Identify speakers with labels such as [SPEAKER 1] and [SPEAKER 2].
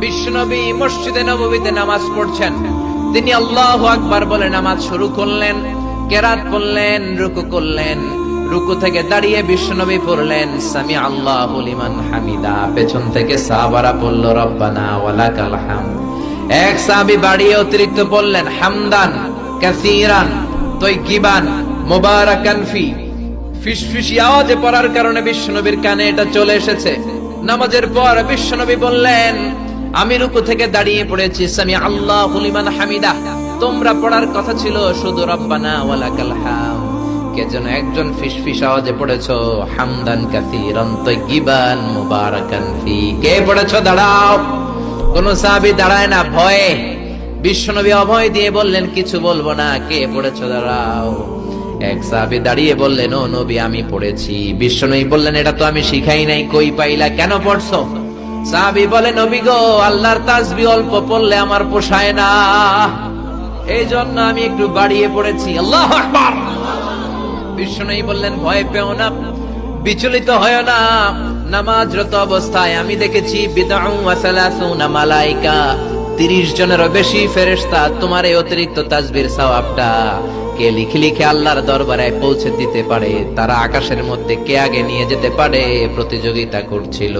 [SPEAKER 1] বিশ্বনবী মসজিদে নববীতে নামাজ পড়ছেন। তিনি আল্লাহ আকবার বলে নামাজ শুরু করলেন, কেরাত করলেন, রুকু করলেন। রুকু থেকে দাঁড়িয়ে বিশ্বনবী পড়লেন সামি আল্লাহ লিমান হামিদা। পেছন থেকে সাহাবারা পড়ল, রব্বানা ওয়ালাকাল হাম এক সাহাবী বাড়িয়ে অতিরিক্ত বললেন, হামদান, কাসিরান কাসীরান তৈকিবান মুবারাকান ফি। ফিসফিসি আওয়াজে পড়ার কারণে বিশ্বনবীর কানে এটা চলে এসেছে। নামাজের পর বিশ্বনবী বললেন আমি রুকু থেকে দাঁড়িয়ে পড়েছি। সামি আল্লাহ লিমান হামিদা। তোমরা পড়ার কথা ছিল শুধু রব্বানা ওয়ালাকাল হাম। কে যেন একজন ফিসফিস আওয়াজে পড়েছো, হামদান কাসীরান তৈকিবান মুবারাকান ফি। কে পড়েছো? দাঁড়াও। কোন সাহাবী দাঁড়ায় না, ভয়ে। বিশ্বনবী অভয় দিয়ে বললেন, কিছু বলব না, কে পড়েছ? দাঁড়াও। এক সাহাবী দাঁড়িয়ে বললেন, ও নবী, আমি পড়েছি। বিশ্বনবী বললেন, এটা তো আমি শিখাই নাই, কই পাইলা? কেন পড়ছো? সাহাবী বলে, নবী গো, আল্লাহর তাসবি অল্প পড়লে আমার পোষায় না। এই জন্য আমি একটু বাড়িয়ে পড়েছি। আল্লাহ আকবার! বিষ্ণু বললেন, ভয় পেও না, বিচলিত হয় না। নামাজরত অবস্থায় আমি দেখেছি মালাইকা। তিরিশ জনেরও বেশি ফেরেস্তা তোমার এই অতিরিক্ত তাজবির সওয়াবটা। কে লিখে লিখে আল্লাহর দরবারে পৌঁছে দিতে পারে। তারা আকাশের মধ্যে কে আগে নিয়ে যেতে পারে? প্রতিযোগিতা করছিল।